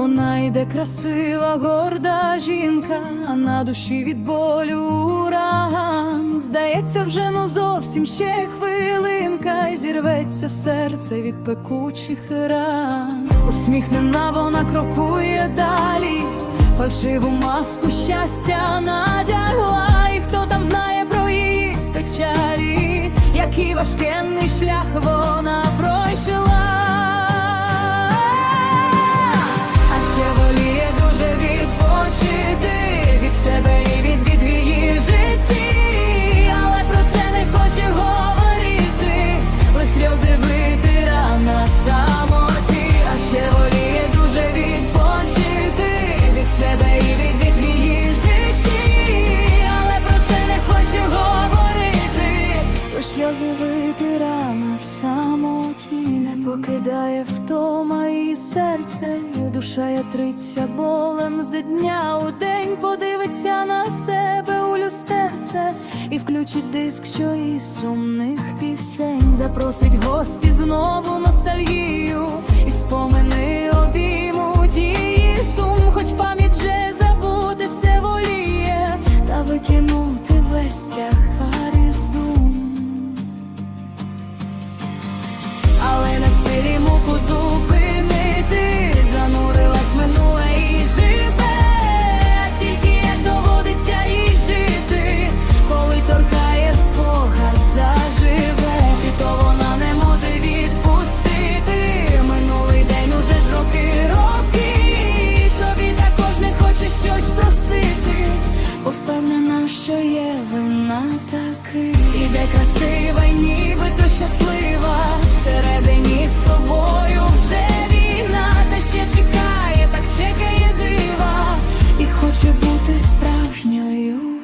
Вона йде красива, горда жінка, а на душі від болю ураган. Здається, вже ну зовсім ще хвилинка, і зірветься серце від пекучих ран. Усміхнена вона крокує далі, фальшиву маску щастя надягла, і хто там знає про її печалі, який важкенний шлях вона пройшла. Покидає втома і серце, і душа ятриться болем з дня у день, подивиться на себе у люстерце і включить диск, що із сумних пісень. Запросить гості знову ностальгію, що є вина таки, іде красива, нібито щаслива, всередині з собою вже війна, та ще чекає, так чекає дива, і хоче бути справжньою.